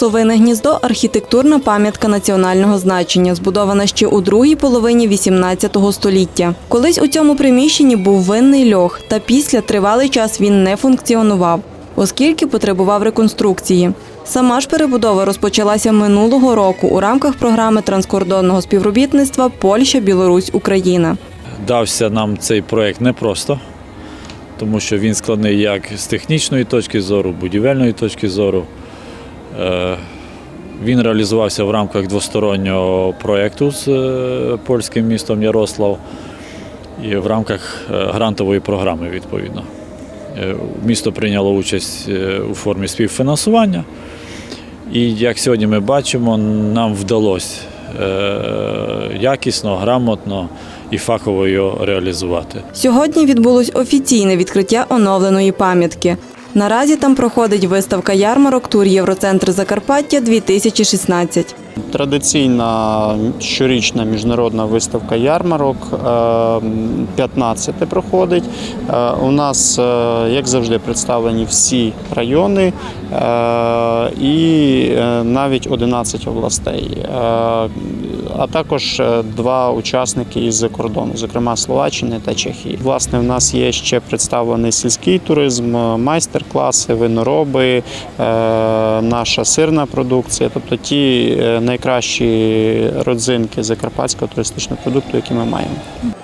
Совине гніздо архітектурна пам'ятка національного значення, збудована ще у другій половині XVIII століття. Колись у цьому приміщенні був винний льох, та після тривалий час він не функціонував, оскільки потребував реконструкції. Сама ж перебудова розпочалася минулого року у рамках програми транскордонного співробітництва Польща, Білорусь, Україна. Дався нам цей проект непросто, тому що він складний як з технічної точки зору, будівельної точки зору. Е, Він реалізувався в рамках двостороннього проєкту з е, польським містом Ярослав і в рамках е, грантової програми, відповідно. Місто прийняло участь у формі співфінансування. І як сьогодні ми бачимо, нам вдалося якісно, грамотно і фахово його реалізувати. Сьогодні відбулось офіційне відкриття оновленої пам'ятки. Наразі там проходить виставка ярмарок тур Євроцентр Закарпаття 2016. Традиційна щорічна міжнародна виставка ярмарок е, 15 проходить. Е, У нас, е, як завжди, представлені всі райони е, і е, навіть 11 областей, Е, а також е, два учасники із-за кордону, зокрема Словаччини та Чехії. Власне, в нас є ще представлений сільський туризм, е, майстер-класи, винороби, е, наша сирна продукція, тобто ті найкращі родзинки закарпатського туристичного продукту, які ми маємо.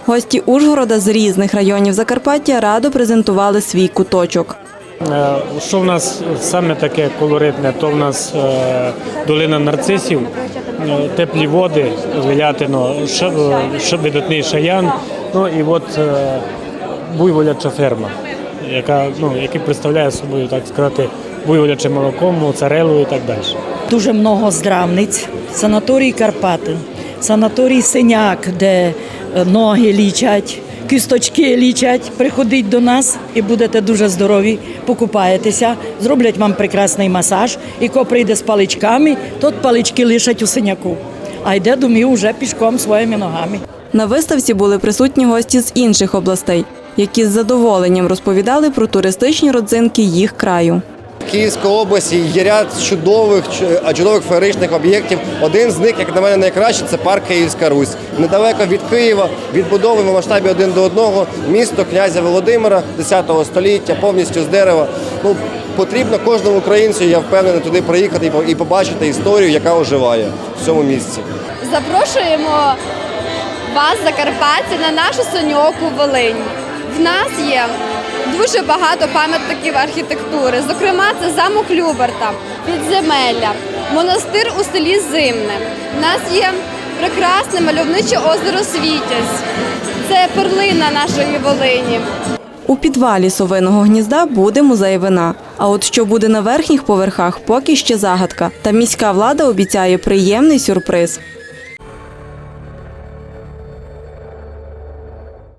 Гості Ужгорода з різних районів Закарпаття радо презентували свій куточок. Е, Що в нас саме таке колоритне, то в нас е, долина нарцисів, е, теплі води, Вилятино, видатний шаян, ну і от буйволяча ферма, яка, ну, який представляє собою, так сказати, буйволяче молоко, моцарелу і так далі. дуже много здравниць, санаторій Карпати, санаторій Синяк, де ноги лічать, кісточки лічать. Приходіть до нас і будете дуже здорові, покупаєтеся, зроблять вам прекрасний масаж. І ко прийде з паличками, тот палички лишать у синяку. А йде домів уже пішком своїми ногами. На виставці були присутні гості з інших областей, які з задоволенням розповідали про туристичні родзинки їх краю. В Київській області є ряд чудових чу- чудових феєричних об'єктів. Один з них, як на мене, найкращий це парк Київська Русь. Недалеко від Києва, відбудований в масштабі один до одного місто князя Володимира 10 століття, повністю з дерева. Ну потрібно кожному українцю, я впевнений, туди приїхати і по- і побачити історію, яка оживає в цьому місці. Запрошуємо вас, Закарпатці, на нашу Соньоку Волинь. В нас є дуже багато пам'ятників архітектури. Зокрема, це замок Люберта, підземелля, монастир у селі Зимне. У нас є прекрасне мальовниче озеро Світязь. Це перлина нашої Волині. У підвалі совиного гнізда буде музей вина. А от що буде на верхніх поверхах, поки ще загадка. Та міська влада обіцяє приємний сюрприз.